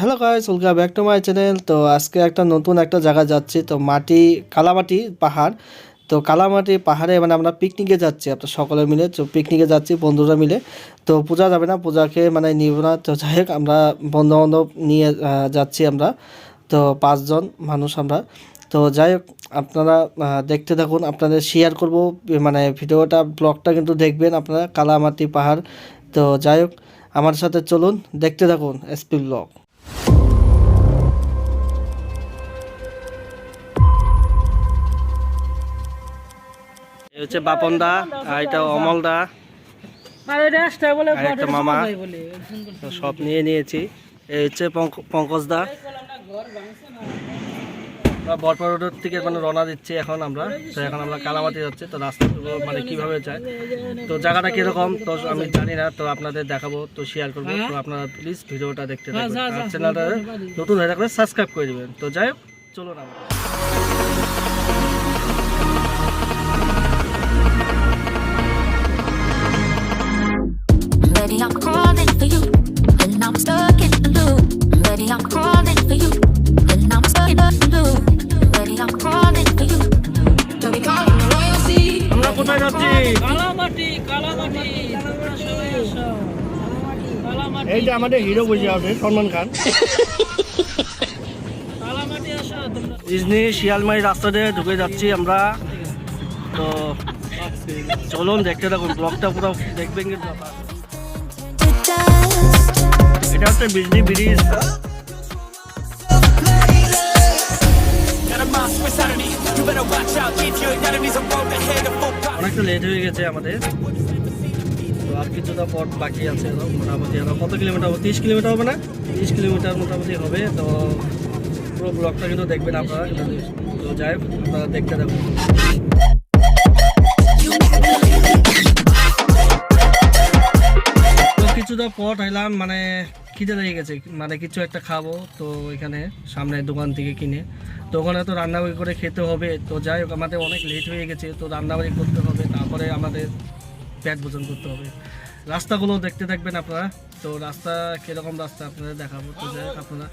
Hello guys welcome back to my channel তো আজকে একটা নতুন একটা জায়গা যাচ্ছি। তো মাটি, কালামাটি পাহাড়। তো কালামাটি পাহাড়ে মানে আমরা পিকনিকে যাচ্ছি আপনার সকলে মিলে। তো পিকনিকে যাচ্ছি বন্ধুরা মিলে। তো পূজা যাবে না, পূজাকে মানে নিব না। তো যাই হোক, আমরা বন্ধু বান্ধব নিয়ে যাচ্ছি আমরা। তো পাঁচজন মানুষ আমরা। তো যাই হোক, আপনারা দেখতে থাকুন। আপনাদের শেয়ার করব। মানে ভিডিওটা ব্লগটা কিন্তু দেখবেন আপনারা। কালামাটি পাহাড়। তো যাই হোক, আমার সাথে চলুন, দেখতে থাকুন এসপি ব্লগ হচ্ছে বাপন দা আর এটা অমল দা। আর রাস্তা একটা মামা। সব নিয়ে নিয়েছি। এই হচ্ছে পঙ্কজ দা। বরপা রোডের থেকে মানে রওনা দিচ্ছি এখন আমরা। তো এখন আমরা কালামাটি যাচ্ছি। তো রাস্তাগুলো মানে কীভাবে যায়? তো জায়গাটা কীরকম? তো আমি জানি না তো আপনাদের দেখাবো তো শেয়ার করব। তো আপনারা প্লিজ ভিডিওটা দেখতে থাকবেন চ্যানেলটা নতুন হয়ে থাকলে সাবস্ক্রাইব করে দেবেন। তো যাই হোক চলুন আমরা। যে আমাদের হিরো বসে আছে সলমান খান। শিয়ালমারি রাস্তা দিয়ে ঢুকে যাচ্ছি আমরা। তো চলুন, দেখতে থাকুন, ব্লগটা পুরো দেখবেন এটা হচ্ছে বিজলি ব্রিজ। অনেকটা লেট হয়ে গেছে আমাদের। তো আর কিছুটা পথ বাকি আছে মোটামুটি আরও কত কিলোমিটার হবে? তিরিশ কিলোমিটার হবে না? তিরিশ কিলোমিটার মোটামুটি হবে, তো পুরো ব্লগটা কিন্তু দেখবেন আপনারা। তো যাই আপনারা দেখতে থাকুন। কিছুটা পথ এলাম মানে খিদে লেগে গেছে মানে কিছু একটা খাব, তো এখানে সামনে দোকান থেকে কিনে। তো ওখানে তো রান্নাবাড়ি করে খেতে হবে, তো যাই হোক, আমাদের অনেক লেট হয়ে গেছে, তো রান্নাবাড়ি করতে হবে, তারপরে আমাদের পেট ভোজন করতে হবে। রাস্তাগুলো দেখতে থাকবেন আপনারা। তো রাস্তা কীরকম রাস্তা আপনাদের দেখাবো, তো আপনারা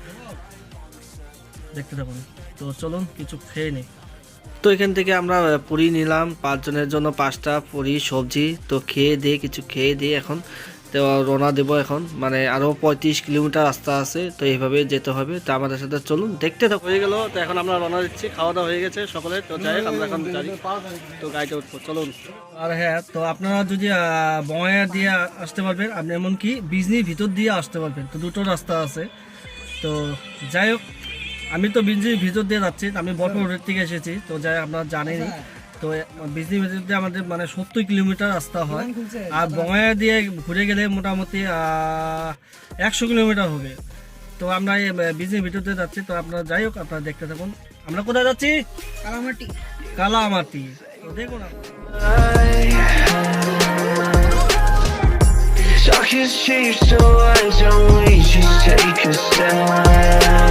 দেখতে থাকুন। তো চলুন, কিছু খেয়ে নিই। তো এখান থেকে আমরা পুরি নিলাম, পাঁচজনের জন্য পাঁচটা পুরি সবজি। তো খেয়ে দিয়ে, কিছু খেয়ে দিয়ে এখন তো রওনা দেবো এখন। মানে আরও পঁয়ত্রিশ কিলোমিটার রাস্তা আছে তো এইভাবে যেতে হবে। তো আমাদের সাথে চলুন দেখতে থাকো হয়ে গেল তো এখন আমরা রওনা দিচ্ছি খাওয়া দাওয়া হয়ে গেছে সকলে। তো যাই আমরা এখন যাই। তো গাড়িতে উঠবো চলুন। আর হ্যাঁ তো আপনারা যদি বয়া দিয়ে আসতে পারবেন আপনি এমনকি বিজনির ভিতর দিয়ে আসতে পারবেন। তো দুটো রাস্তা আছে। তো যাই হোক আমি তো বিজনির ভিতর দিয়ে যাচ্ছি আমি বটপুর রোড থেকে এসেছি। তো যাই হোক আপনারা জানেনই। তো ভিতর দিয়ে আমাদের মানে সত্তর কিলোমিটার রাস্তা হয় আর বঙ্গায়া দিয়ে ঘুরে গেলে মোটামুটি একশো কিলোমিটার হবে। তো আমরা এই বিজনির ভিতর যাচ্ছি তো আপনারা যাই হোক আপনারা দেখতে থাকুন। আমরা কোথায় যাচ্ছি? কালামাটি। কালামাটি। তো দেখুন আপনারা। Talk so why don't we just take a stand?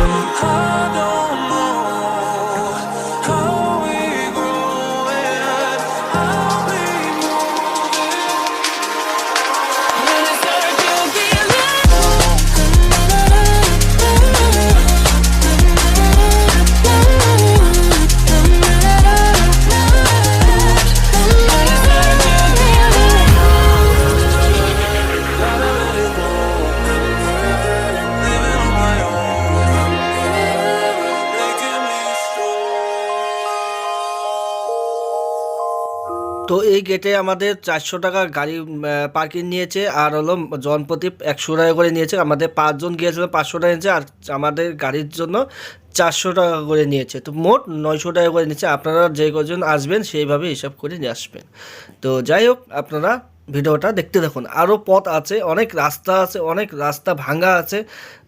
এই গেটে আমাদের চারশো টাকা গাড়ি পার্কিং নিয়েছে আর হলো জনপ্রতি একশো টাকা করে নিয়েছে। আমাদের পাঁচজন গিয়েছিল, পাঁচশো টাকা নিয়েছে আর আমাদের গাড়ির জন্য চারশো টাকা করে নিয়েছে। তো মোট নয়শো টাকা করে নিয়েছে। আপনারা যে কজন আসবেন সেইভাবে হিসাব করে নিয়ে আসবেন। তো যাই হোক, আপনারা ভিডিওটা দেখতে দেখুন আরও পথ আছে, অনেক রাস্তা আছে, অনেক রাস্তা ভাঙা আছে।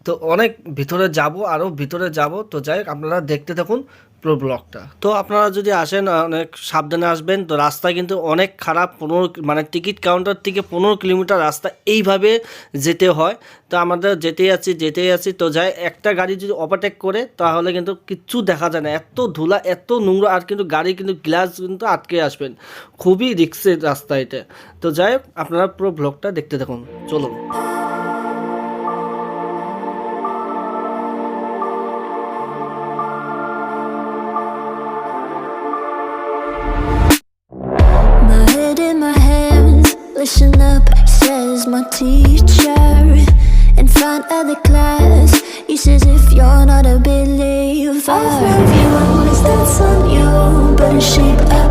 তো অনেক ভিতরে যাব আরও ভিতরে যাব। তো যাই হোক, আপনারা দেখতে থাকুন। পুরো ব্লগটা তো আপনারা যদি আসেন, অনেক সাবধানে আসবেন। তো রাস্তা কিন্তু অনেক খারাপ, পনেরো মানে টিকিট কাউন্টার থেকে পনেরো কিলোমিটার রাস্তা এইভাবে যেতে হয়। তো আমাদের যেতেই আছি যেতেই আছি। তো যাই, একটা গাড়ি যদি ওভারটেক করে, তাহলে কিন্তু কিচ্ছু দেখা যায় না। এত ধুলা, এত নোংরা, আর কিন্তু গাড়ি কিন্তু গ্লাস কিন্তু আটকে আসবেন। খুবই রিক্সের রাস্তা এটা। তো যাই আপনারা পুরো ব্লগটা দেখতে থাকুন। চলুন। My teacher in front of the class. He says, If you're not a believer, I'll you always, that's on you. Better shape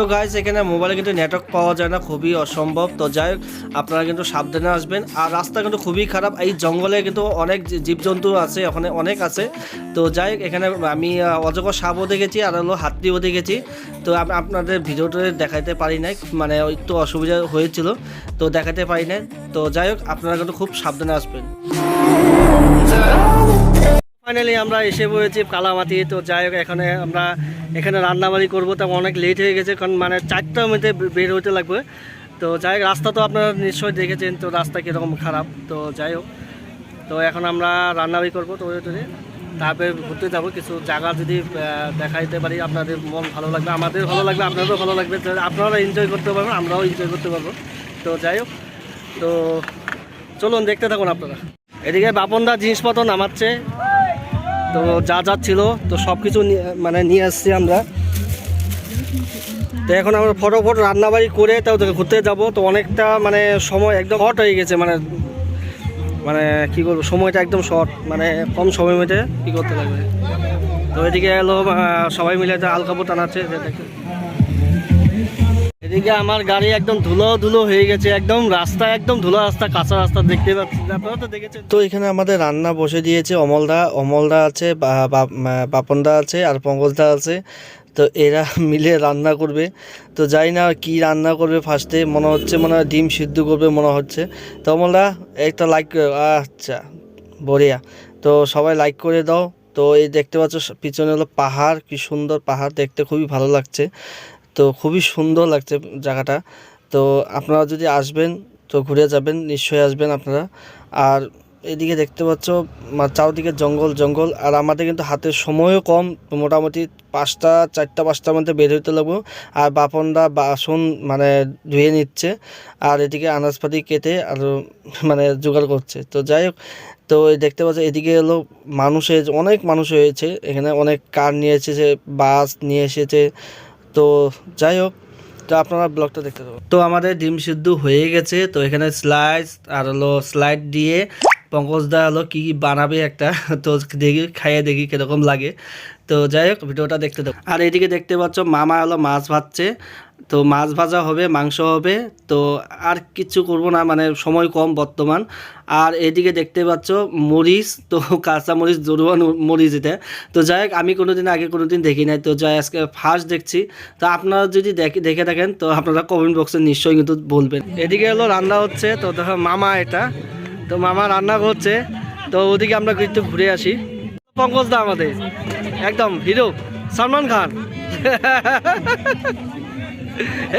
তো গাইজ এখানে মোবাইলে কিন্তু নেটওয়ার্ক পাওয়া যায় না, খুবই অসম্ভব। তো যাই আপনারা কিন্তু সাবধানে আসবেন। আর রাস্তা কিন্তু খুবই খারাপ। এই জঙ্গলে কিন্তু অনেক জীবজন্তু আছে, ওখানে অনেক আছে। তো যাই এখানে আমি অজগর সাপও দেখেছি আর হলো হাতিও দেখেছি। তো আপ- আপনাদের ভিডিওটা দেখাতে পারি নাই মানে একটু অসুবিধা হয়েছিল, তো দেখাতে পারি নাই। তো যাই হোক, আপনারা কিন্তু খুব সাবধানে আসবেন। ফাইনালি আমরা এসে পড়েছি কালামাটি। তো যাই হোক এখানে আমরা এখানে রান্নাবাড়ি করব। তো অনেক লেট হয়ে গেছে কারণ মানে চারটার মধ্যে বের হতে লাগবে। তো যাই হোক রাস্তা তো আপনারা নিশ্চয়ই দেখেছেন তো রাস্তা কীরকম খারাপ। তো যাই হোক তো এখন আমরা রান্নাবাড়ি করব তো ওই তোরে তারপরে ঘুরতে যাব কিছু জায়গা যদি আহ, দেখাইতে পারি আপনাদের মন ভালো লাগবে আমাদের ভালো লাগবে আপনাদেরও ভালো লাগবে। আপনারা এনজয় করতে পারবেন আমরাও এনজয় করতে পারব। তো যাই হোক তো চলুন দেখতে থাকুন আপনারা। এদিকে বাপনদা জিনিসপত্র নামাচ্ছে। তো যা যা ছিল তো সব কিছু মানে নিয়ে আসছি আমরা। তো এখন আমরা ফটোফট রান্নাবাড়ি করে তাও তো ঘুরতে যাব। তো অনেকটা মানে সময় একদম হট হয়ে গেছে মানে মানে কি করব সময়টা একদম শর্ট মানে কম সময় মধ্যে। কী করতে লাগবে? তো এদিকে এলো সবাই মিলে যা আল টানাচ্ছে দেখে। এদিকে আমার গাড়ি একদম ধুলো ধুলো হয়ে গেছে, একদম রাস্তা, একদম ধুলো রাস্তা, কাঁচা রাস্তা দেখতে পাচ্ছি। আপনারা তো দেখেছেন। তো এখানে আমাদের রান্না বসে দিয়েছে অমলদা অমলদা আছে বাপনদা আছে আর পঙ্কজদা আছে। তো এরা মিলে রান্না করবে। তো যাই না কি রান্না করবে ফার্স্টে মনে হচ্ছে মনে হয় ডিম সিদ্ধ করবে মনে হচ্ছে। তো অমলদা, একটা লাইক আচ্ছা বড়িয়া। তো সবাই লাইক করে দাও। তো এই দেখতে পাচ্ছ, পিছনে হলো পাহাড়, কি সুন্দর পাহাড়, দেখতে খুবই ভালো লাগছে। তো খুবই সুন্দর লাগছে জায়গাটা। তো আপনারা যদি আসবেন, তো ঘুরে যাবেন, নিশ্চয়ই আসবেন আপনারা। আর এদিকে দেখতে পাচ্ছ চারদিকে জঙ্গল জঙ্গল। আর আমাদের কিন্তু হাতের সময়ও কম, মোটামুটি পাঁচটা, চারটা, পাঁচটার মধ্যে বের হইতে লাগবো। আর বাপনদা বাসন মানে ধুয়ে নিচ্ছে। আর এদিকে আনাজপাতি কেটে আর মানে জোগাড় করছে। তো যাই হোক, তো দেখতে পাচ্ছ, এদিকে হলো মানুষের অনেক মানুষ হয়েছে। এখানে অনেক কার নিয়ে এসেছে, বাস নিয়ে এসেছে। তো যাই হোক, তো আপনারা ব্লগটা দেখতে পাবেন তো আমাদের ডিম সিদ্ধ হয়ে গেছে, তো এখানে স্লাইস আর হলো স্লাইড দিয়ে পঙ্কজদা হলো কি কি বানাবে একটা, তো দেখি, খাইয়ে দেখি কীরকম লাগে। তো যাই হোক, ভিডিওটা দেখতে দেবো আর এদিকে দেখতে পাচ্ছ, মামা হলো মাছ ভাজছে। তো মাছ ভাজা হবে, মাংস হবে। তো আর কিছু করব না মানে সময় কম বর্তমান। আর এদিকে দেখতে পাচ্ছ, মরিচ, তো কাঁচা মরিচ জরুয়া মরিচ এটা। তো যাই হোক, আমি কোনোদিন, আগে কোনোদিন দেখি নাই। তো যাই, আজকে ফার্স্ট দেখছি। তো আপনারা যদি দেখে দেখে থাকেন, তো আপনারা কমেন্ট বক্সে নিশ্চয়ই কিন্তু বলবেন। এদিকে হলো রান্না হচ্ছে, তো দেখো মামা এটা। তো মামা রান্না করছে। তো ওদিকে আমরা একটু ঘুরে আসি। পঙ্কজ দা আমাদের। একদম হিরো। সলমান খান।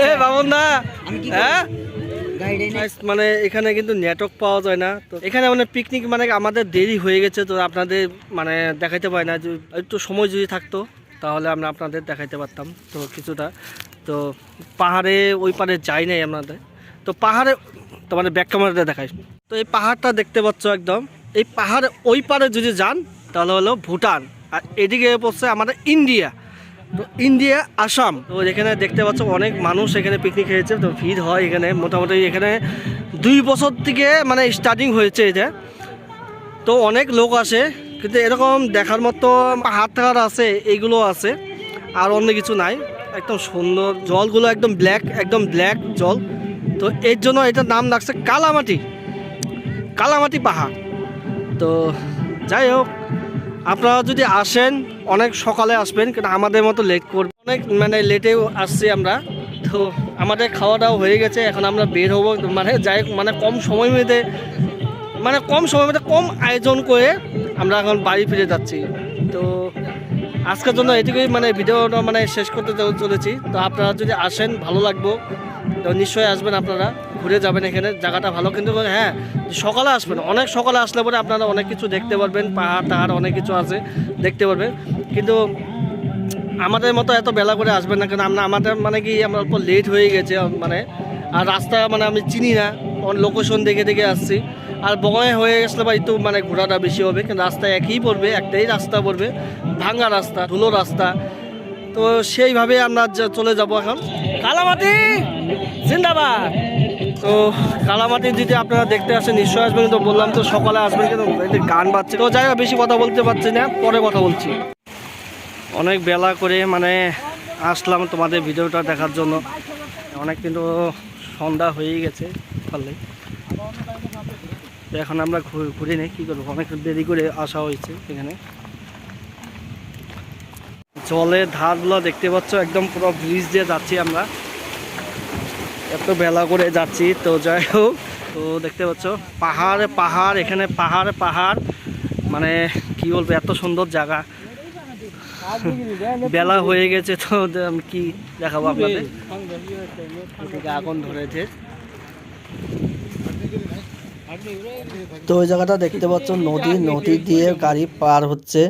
এ বাবন দা। হ্যাঁ? মানে এখানে কিন্তু নেটওয়ার্ক পাওয়া যায় না। তো এখানে মানে পিকনিক মানে আমাদের দেরি হয়ে গেছে তো আপনাদের মানে দেখাইতে পারি না। একটু সময় যদি থাকতো তাহলে আমরা আপনাদের দেখাইতে পারতাম। তো কিছুটা। তো পাহাড়ে ওই পারে যাই নাই আপনাদের। তো পাহাড়ে তো মানে ব্যাক ক্যামেরাটা দেখাই। তো এই পাহাড়টা দেখতে পাচ্ছ একদম। এই পাহাড়ে ওই পারে যদি যান, তাহলে হলো ভুটান। আর এদিকে পড়ছে আমাদের ইন্ডিয়া। তো ইন্ডিয়া, আসাম। তো এখানে দেখতে পাচ্ছ অনেক মানুষ এখানে পিকনিক খেয়েছে। তো ভিড় হয় এখানে। মোটামুটি এখানে দুই বছর থেকে মানে স্টার্টিং হয়েছে এটা। তো অনেক লোক আসে। কিন্তু এরকম দেখার মতো হাত থাকার আছে এইগুলো আছে। আর অন্য কিছু নাই। একদম সুন্দর। জলগুলো একদম ব্ল্যাক একদম ব্ল্যাক জল। তো এর জন্য এটার নাম লাগছে কালামাটি। কালামাটি পাহাড়। তো যাই হোক, আপনারা যদি আসেন, অনেক সকালে আসবেন কারণ আমাদের মতো লেট করবে অনেক মানে লেটেও আসছি আমরা। তো আমাদের খাওয়া দাওয়া হয়ে গেছে, এখন আমরা বের হব। মানে যাই মানে কম সময় মধ্যে মানে কম সময়ের মধ্যে কম আয়োজন করে আমরা এখন বাড়ি ফিরে যাচ্ছি। তো আজকের জন্য এটুকুই মানে ভিডিওটা মানে শেষ করতে চলেছি। তো আপনারা যদি আসেন, ভালো লাগবো। তো নিশ্চয়ই আসবেন আপনারা। ঘুরে যাবেন এখানে, জায়গাটা ভালো। কিন্তু হ্যাঁ সকালে আসবেন। অনেক সকালে আসলে পরে আপনারা অনেক কিছু দেখতে পারবেন, পাহাড় টাহাড় অনেক কিছু আছে, দেখতে পারবেন। কিন্তু আমাদের মতো এত বেলা করে আসবেন না, কারণ আমরা, আমাদের মানে কি, আমরা অল্প লেট হয়ে গেছে মানে আর রাস্তা মানে আমি চিনি না লোকেশন দেখে দেখে আসছি। আর বগায় হয়ে গেছিল বা একটু মানে ঘোরাটা বেশি হবে কিন্তু রাস্তা একই পড়বে, একটাই রাস্তা পড়বে ভাঙা রাস্তা, ধুলো রাস্তা। তো সেইভাবে আমরা চলে যাব এখন। কালামাটি, জিন্দাবাদ। তো কালামাটি যদি আপনারা দেখতে আসেন, নিশ্চয়ই আসবেন তো বললাম তো সকালে আসবেন কিন্তু গান বাজছে। তো যাই বেশি কথা বলতে পারছি না, পরে কথা বলছি। অনেক বেলা করে মানে আসলাম তোমাদের ভিডিওটা দেখার জন্য। অনেক কিন্তু সন্ধ্যা হয়েই গেছে পারলে এখন আমরা ঘুরে নেই কী করব? অনেক দেরি করে আসা হয়েছে এখানে। জলের ধারগুলো দেখতে পাচ্ছ, একদম পুরো ব্রিজ দিয়ে যাচ্ছি আমরা। এত বেলা করে যাচ্ছি, তো যাই হোক, তো দেখতে পাচ্ছ, পাহাড়ে পাহাড়, এখানে পাহাড়ে পাহাড় মানে কি বলব, এত সুন্দর জায়গা। বেলা হয়ে গেছে তো আমি কি দেখাবো আপনাদের? আগুন ধরেছে। তো ওই জায়গাটা দেখতে পাচ্ছ, নদী নদী দিয়ে গাড়ি পার হচ্ছে।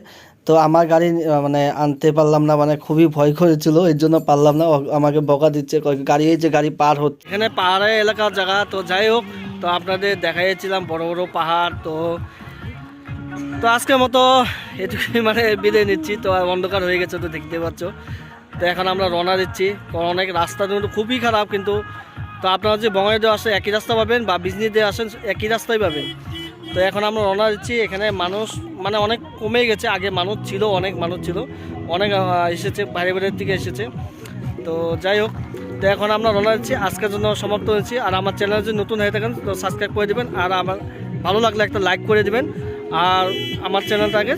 তো আমার গাড়ি মানে আনতে পারলাম না মানে খুবই ভয় করেছিল, এর জন্য পারলাম না আমাকে বকা দিচ্ছে গাড়ি যে গাড়ি পার হচ্ছে। এখানে পাহাড়ে এলাকার জায়গা, তো যাই হোক, তো আপনাদের দেখাইছিলাম বড় বড় পাহাড়, তো তো আজকের মতো এটুকুই মানে বিদায় নিচ্ছি, তো অন্ধকার হয়ে গেছে তো দেখতে পাচ্ছ। তো এখন আমরা রওনা দিচ্ছি অনেক রাস্তা কিন্তু খুবই খারাপ কিন্তু, তো আপনারা যে বঙ্গাইতে আসে একই রাস্তা পাবেন বা বিজনি দিয়ে আসেন একই রাস্তাই পাবেন। তো এখন আমরা রওনা দিচ্ছি, এখানে মানুষ মানে অনেক কমে গেছে, আগে মানুষ ছিল, অনেক মানুষ ছিল। অনেক এসেছে, বাইরে বাইরের থেকে এসেছে। তো যাই হোক, তো এখন আমরা রওনা দিচ্ছি। আজকের জন্য সমাপ্ত হয়েছি। আর আমার চ্যানেল যদি নতুন হয়ে থাকেন, তো সাবস্ক্রাইব করে দেবেন। আর আমার, ভালো লাগলে একটা লাইক করে দেবেন। আর আমার চ্যানেলটাকে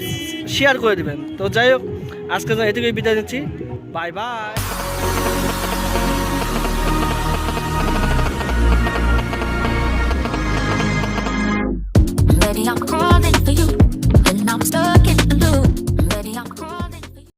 শেয়ার করে দেবেন। তো যাই হোক, আজকের জন্য এটুকুই বিদায় নিচ্ছি। Bye bye I'm